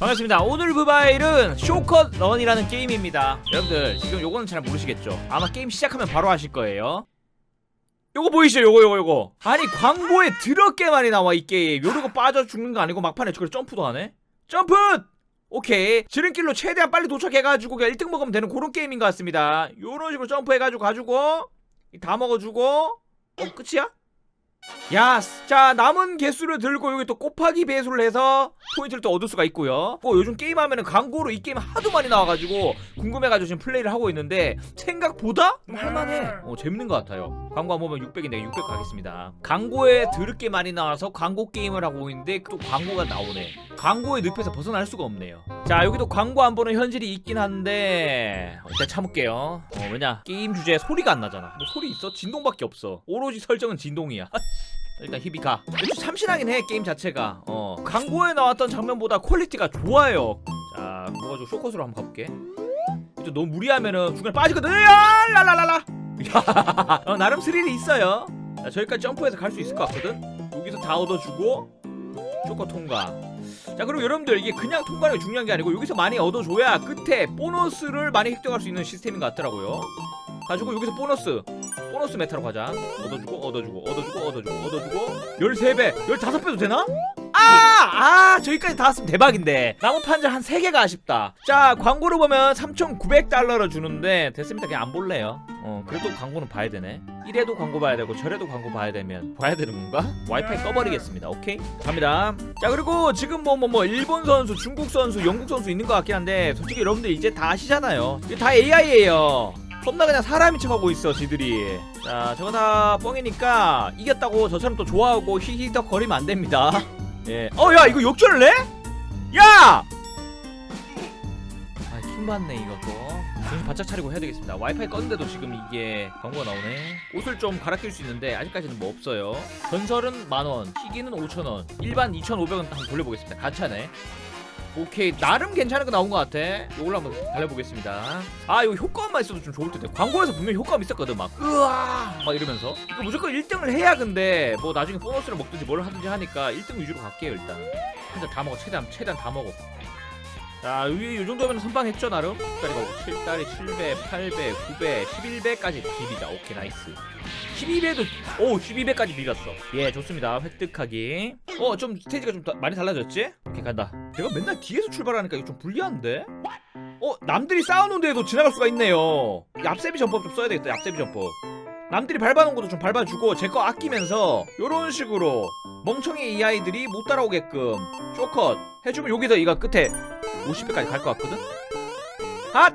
반갑습니다. 오늘 브바일은 쇼컷 런이라는 게임입니다. 여러분들 지금 요거는 잘 모르시겠죠? 아마 게임 시작하면 바로 아실 거예요. 요거 보이시죠? 요거 요거 요거. 아니 광고에 드럽게 많이 나와 이 게임. 요러고 빠져 죽는 거 아니고 막판에 저걸 점프도 하네? 점프! 오케이. 지름길로 최대한 빨리 도착해가지고 그냥 1등 먹으면 되는 그런 게임인 것 같습니다. 요런 식으로 점프해가지고 가지고 다 먹어주고 어 끝이야? 야, 자 남은 개수를 들고 여기 또 곱하기 배수를 해서 포인트를 또 얻을 수가 있고요. 뭐 요즘 게임하면 은 광고로 이 게임 하도 많이 나와가지고 궁금해가지고 지금 플레이를 하고 있는데 생각보다 좀 할만해. 어 재밌는 것 같아요. 광고 한 번만 600인데 600 가겠습니다. 광고에 드럽게 많이 나와서 광고 게임을 하고 있는데 또 광고가 나오네. 광고의 늪에서 벗어날 수가 없네요. 자 여기도 광고 안 보는 현실이 있긴 한데 어, 일단 참을게요. 어 왜냐 게임 주제에 소리가 안 나잖아. 뭐 소리 있어? 진동밖에 없어. 오로지 설정은 진동이야. 일단 힙이 가. 좀 참신하긴 해 게임 자체가. 어 광고에 나왔던 장면보다 퀄리티가 좋아요. 자 그래가지고 쇼컷으로 한번 가볼게. 이제 너무 무리하면은 중간에 빠지거든. 야. 야 어, 나름 스릴이 있어요. 자, 저기까지 점프해서 갈 수 있을 것 같거든. 여기서 다 얻어주고 쇼컷 통과. 자 그리고 여러분들 이게 그냥 통과하는 게 중요한 게 아니고 여기서 많이 얻어줘야 끝에 보너스를 많이 획득할 수 있는 시스템인 것 같더라고요. 가지고 여기서 보너스 보너스 메타로 가자. 얻어주고 얻어주고 얻어주고 얻어주고 얻어주고. 13배 15배도 되나? 아! 아 저기까지 다 왔으면 대박인데. 나무 판자 한 3개가 아쉽다. 자 광고를 보면 3,900달러를 주는데 됐습니다. 그냥 안 볼래요. 어 그래도 광고는 봐야 되네. 이래도 광고 봐야 되고 저래도 광고 봐야 되면 봐야 되는 건가? 와이파이 꺼버리겠습니다. 오케이. 갑니다. 자 그리고 지금 뭐 뭐 뭐 일본 선수 중국 선수 영국 선수 있는 것 같긴 한데 솔직히 여러분들 이제 다 아시잖아요. 이게 다 AI예요 겁나 그냥 사람인 척하고 있어 지들이 자 저거 다 뻥이니까 이겼다고 저처럼 또 좋아하고 히히덕 거리면 안 됩니다 예. 어, 야, 이거 역전을 내? 야! 아, 킹받네, 이것도. 정신 바짝 차리고 해야 되겠습니다. 와이파이 껐는데도 지금 이게 광고가 나오네. 옷을 좀 갈아 낄 수 있는데, 아직까지는 뭐 없어요. 전설은 만원, 희귀는 5천원, 일반 2,500원 한번 돌려보겠습니다. 가차네. 오케이 나름 괜찮은 거 나온 것 같아. 이걸로 한번 달려보겠습니다. 아 이거 효과음만 있어도 좀 좋을 텐데 광고에서 분명히 효과음 있었거든 막. 으아! 막 이러면서. 이거 무조건 1등을 해야 근데 뭐 나중에 보너스를 먹든지 뭘 하든지 하니까 1등 위주로 갈게요 일단. 한잔 다 먹어 최대한 최대한 다 먹어. 자 위에 이 정도면 선방했죠 나름? 6다리 가고 7다리 7배 8배 9배 11배까지 비비자. 오케이 나이스. 12배도 오 12배까지 비볐어. 예 좋습니다. 획득하기 어 좀 스테이지가 좀 다- 많이 달라졌지? 오케이 간다 내가 맨날 뒤에서 출발하니까 이거 좀 불리한데? 어 남들이 쌓아놓은 데에도 지나갈 수가 있네요 얍세비 전법 좀 써야 되겠다 얍세비 전법 남들이 밟아놓은 것도 좀 밟아주고 제 거 아끼면서 요런 식으로 멍청이 이 아이들이 못 따라오게끔 쇼컷 해주면 여기서 이거 끝에 50배까지 갈 것 같거든? 핫!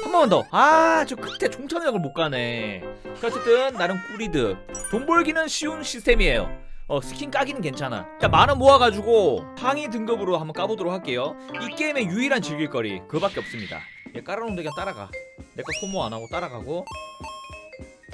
한 번만 더. 아, 저 끝에 종착역을 못 가네. 자, 어쨌든 나름 꿀이드. 돈 벌기는 쉬운 시스템이에요. 어, 스킨 까기는 괜찮아. 자, 만 원 모아가지고 상위 등급으로 한번 까보도록 할게요. 이 게임의 유일한 즐길거리 그거밖에 없습니다. 얘 깔아놓은 데 그냥 따라가. 내거 소모 안 하고 따라가고.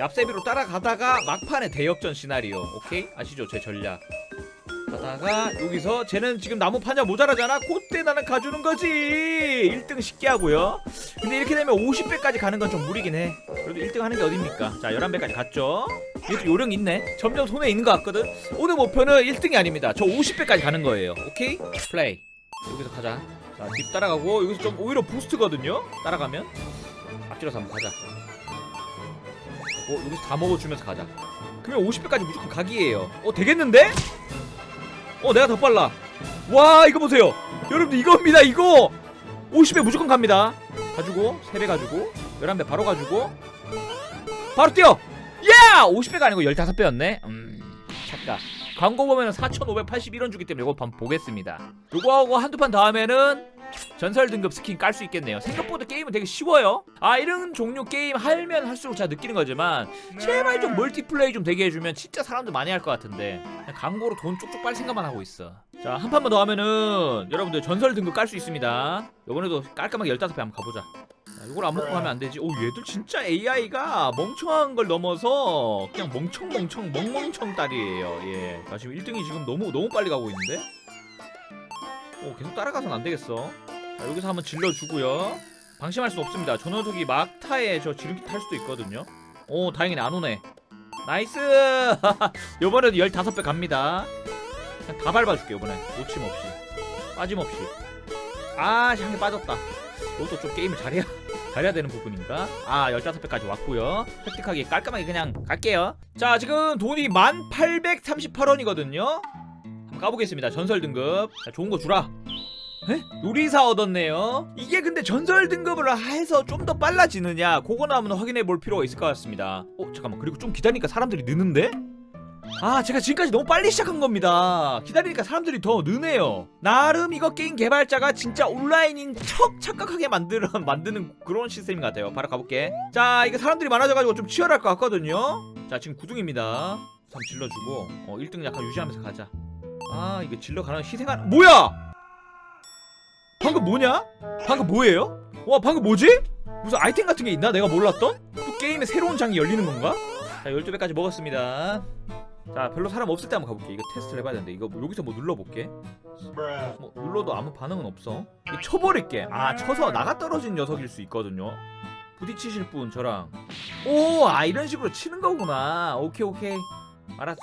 얍세비로 따라가다가 막판에 대역전 시나리오. 오케이? 아시죠? 제 전략. 가다가 여기서 쟤는 지금 나무 판자 모자라잖아. 그때 나는 가주는 거지. 1등 쉽게 하고요. 근데 이렇게 되면 50배까지 가는 건 좀 무리긴 해. 그래도 1등 하는 게 어딥니까? 자 11배까지 갔죠? 이것도 요령 있네. 점점 손에 있는 것 같거든. 오늘 목표는 1등이 아닙니다. 저 50배까지 가는 거예요. 오케이? 플레이. 여기서 가자. 자집 따라가고 여기서 좀 오히려 부스트거든요? 따라가면? 앞질러서 한번 가자. 어 여기서 다 먹어주면서 가자. 그러면 50배까지 무조건 각이에요. 어 되겠는데? 어 내가 더 빨라. 와 이거 보세요. 여러분들 이겁니다 이거. 50배 무조건 갑니다. 가지고 3배 가지고 11배 바로 가지고. 바로 뛰어! 야 50배가 아니고 15배였네. 음 착각 광고 보면은 4,581원 주기 때문에 이거 한번 보겠습니다. 요거 하고 한두 판더 하면은 전설 등급 스킨 깔 수 있겠네요. 생각보다 게임은 되게 쉬워요. 아 이런 종류 게임 하면 할수록 제가 느끼는 거지만 제발 좀 멀티플레이 좀 되게 해주면 진짜 사람들 많이 할 것 같은데 그냥 광고로 돈 쪽쪽 빨 생각만 하고 있어. 자 한 판만 더 하면은 여러분들 전설 등급 깔 수 있습니다. 요번에도 깔끔하게 15배 한번 가보자 자, 이걸 안 먹고 가면 안 되지. 오 얘들 진짜 AI가 멍청한 걸 넘어서 그냥 멍청멍청 멍멍청 딸이에요. 예. 자 지금 1등이 지금 너무 너무 빨리 가고 있는데? 오 계속 따라가선 안 되겠어. 자 여기서 한번 질러주고요. 방심할 수 없습니다. 저 녀석이 막타에 저 지름길 탈 수도 있거든요. 오 다행이네. 안 오네. 나이스! 요번에도 15배 갑니다. 그냥 다 밟아줄게 요번에 놓침 없이. 빠짐없이. 아 향이 빠졌다. 이것도 좀 게임을 잘해야 잘해야 되는 부분인가? 아 15배까지 왔고요. 획득하기 깔끔하게 그냥 갈게요. 자 지금 돈이 1838원이거든요. 한번 까보겠습니다. 전설 등급. 자 좋은 거 주라. 에? 요리사 얻었네요. 이게 근데 전설 등급을 해서 좀 더 빨라지느냐? 그거는 한번 확인해 볼 필요가 있을 것 같습니다. 어 잠깐만. 그리고 좀 기다리니까 사람들이 느는데? 아 제가 지금까지 너무 빨리 시작한 겁니다 기다리니까 사람들이 더 느네요 나름 이거 게임 개발자가 진짜 온라인인 척 착각하게 만드는, 만드는 그런 시스템인 것 같아요 바로 가볼게 자 이게 사람들이 많아져가지고 좀 치열할 것 같거든요 자 지금 구둥입니다 한번 질러주고 어 1등 약간 유지하면서 가자 아 이거 질러 가는 희생하는 뭐야 방금 뭐냐? 방금 뭐예요? 와 방금 뭐지? 무슨 아이템 같은 게 있나? 내가 몰랐던? 또 게임에 새로운 장이 열리는 건가? 자 12배까지 먹었습니다 자 별로 사람 없을 때 한번 가볼게. 이거 테스트를 해봐야 되는데. 이거 뭐 여기서 뭐 눌러볼게. 뭐 눌러도 아무 반응은 없어. 이거 쳐버릴게. 아 쳐서 나가 떨어진 녀석일 수 있거든요. 부딪히실 분 저랑. 오 아 이런 식으로 치는 거구나. 오케이 오케이. 알았죠?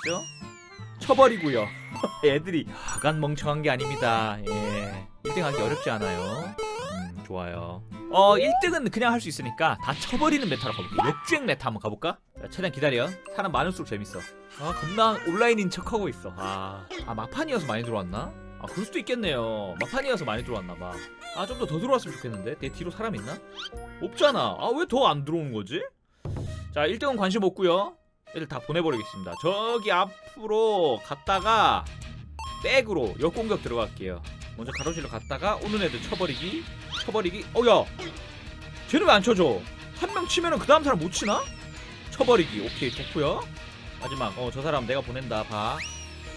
쳐버리고요. 애들이 하간 멍청한 게 아닙니다. 예. 1등 하기 어렵지 않아요. 음 좋아요. 어 1등은 그냥 할 수 있으니까 다 쳐버리는 메타로 가볼게. 역주행 메타 한번 가볼까? 자, 최대한 기다려. 사람 많을수록 재밌어. 아 겁나 온라인인 척하고 있어. 아, 아 막판이어서 많이 들어왔나? 아 그럴 수도 있겠네요. 막판이어서 많이 들어왔나봐. 아 좀 더 더 들어왔으면 좋겠는데? 내 뒤로 사람 있나? 없잖아. 아 왜 더 안 들어오는 거지? 자 1등은 관심 없고요. 애들 다 보내버리겠습니다. 저기 앞으로 갔다가 백으로 역공격 들어갈게요. 먼저 가로질러 갔다가 오는 애들 쳐버리기 쳐버리기. 어 야! 쟤는 왜 안 쳐줘? 한 명 치면은 그 다음 사람 못 치나? 쳐버리기. 오케이 좋고요. 마지막. 어 저 사람 내가 보낸다. 봐.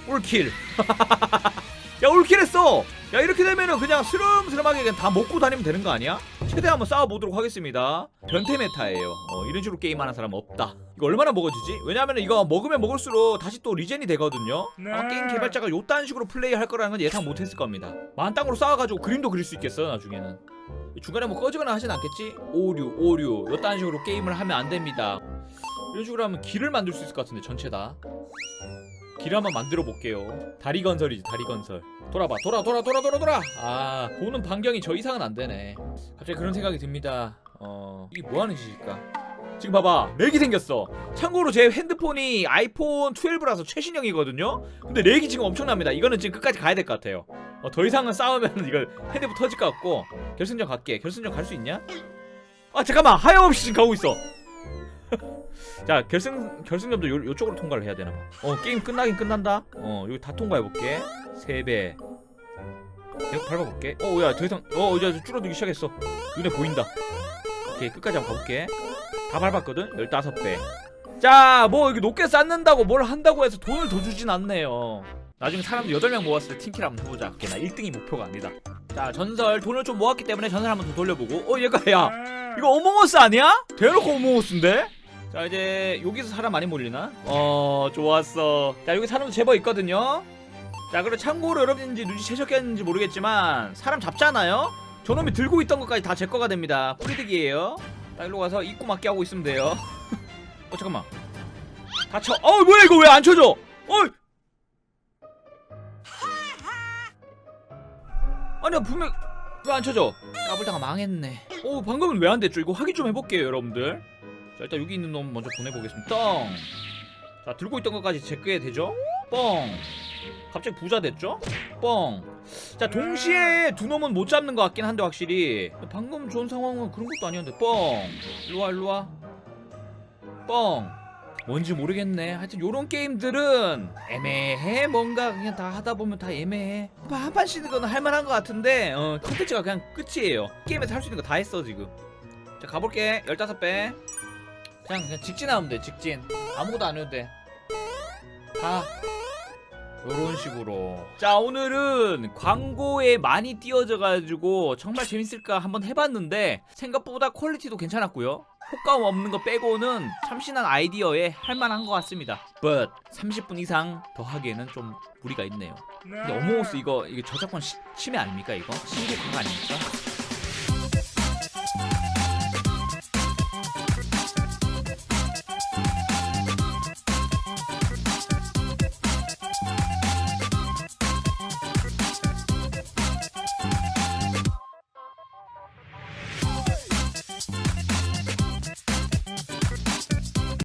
올킬. 야 올킬 했어! 야 이렇게 되면은 그냥 스름스름하게 그냥 다 먹고 다니면 되는 거 아니야? 최대한 한번 싸워보도록 하겠습니다. 변태 메타예요. 어 이런 식으로 게임하는 사람 없다. 이거 얼마나 먹어주지? 왜냐면 이거 먹으면 먹을수록 다시 또 리젠이 되거든요. 아마 게임 개발자가 요딴 식으로 플레이할 거라는 건 예상 못했을 겁니다. 만땅으로 싸워가지고 그림도 그릴 수 있겠어 나중에는. 중간에 뭐 꺼지거나 하진 않겠지? 오류 오류. 요딴 식으로 게임을 하면 안 됩니다 이런 식으로 하면 길을 만들 수 있을 것 같은데 전체 다. 길 한번 만들어 볼게요. 다리 건설이지 다리 건설. 돌아봐 돌아 돌아 돌아 돌아 돌아. 아 보는 반경이 저 이상은 안 되네. 갑자기 그런 생각이 듭니다. 어 이게 뭐 하는 짓일까? 지금 봐봐 렉이 생겼어. 참고로 제 핸드폰이 아이폰 12라서 최신형이거든요. 근데 렉이 지금 엄청납니다. 이거는 지금 끝까지 가야 될 것 같아요. 어, 더 이상은 싸우면 이거 핸드폰 터질 것 같고 결승전 갈게. 결승전 갈 수 있냐? 아 잠깐만 하염없이 지금 가고 있어. 자 결승 결승점도 요, 요쪽으로 통과를 해야 되나 봐. 어 게임 끝나긴 끝난다. 어 여기 다 통과해 볼게. 세 배. 계속 밟아볼게. 어 야 더 이상 어 이제 줄어들기 시작했어. 눈에 보인다. 오케이 끝까지 한번 가볼게. 다 밟았거든. 15배. 자, 뭐 이게 높게 쌓는다고 뭘 한다고 해서 돈을 더 주진 않네요. 나중에 사람들 8명 모았을 때 팀킬 한번 해보자. 오케이, 나 1등이 목표가 아니다. 자, 전설 돈을 좀 모았기 때문에 전설 한번 더 돌려보고. 어, 얘가 야, 이거 어몽어스 아니야? 대놓고 어몽어스인데? 자 이제 여기서 사람 많이 몰리나? 어 좋았어. 자 여기 사람도 제법 있거든요. 자 그리고 참고로 여러분인지 눈치채셨겠는지 모르겠지만 사람 잡잖아요? 저놈이 들고 있던 것까지 다 제 거가 됩니다. 뿌리득이에요. 딱 일로 가서 입구 맞게 하고 있으면 돼요. 어 잠깐만. 다쳐. 어 뭐야 이거 왜 안 쳐져? 어 아니야 분명 왜 안 쳐져? 까불다가 망했네. 어 방금은 왜 안 됐죠? 이거 확인 좀 해볼게요 여러분들 자 일단 여기 있는 놈 먼저 보내보겠습니다 똥! 자 들고 있던 것까지 제거해 되죠? 뻥! 갑자기 부자 됐죠? 뻥! 자 동시에 두 놈은 못 잡는 것 같긴 한데 확실히 방금 좋은 상황은 그런 것도 아니었는데 뻥! 일로와 일로와 뻥! 뭔지 모르겠네 하여튼 요런 게임들은 애매해 뭔가 그냥 다 하다 보면 다 애매해 한판 쉬는 거는 할만한 것 같은데 어 컨텐츠가 그냥 끝이에요 게임에서 할 수 있는 거 다 했어 지금 자 가볼게 15배 그냥 그냥 직진하면 돼 직진. 아무것도 안 해도 돼가 요런 식으로. 자 오늘은 광고에 많이 띄어져 가지고 정말 재밌을까 한번 해봤는데 생각보다 퀄리티도 괜찮았고요. 효과음 없는 거 빼고는 참신한 아이디어에 할만한 것 같습니다. But 30분 이상 더 하기에는 좀 무리가 있네요. 근데 어몽어스 이거 이게 저작권 시, 침해 아닙니까 이거? 강화 아닙니까?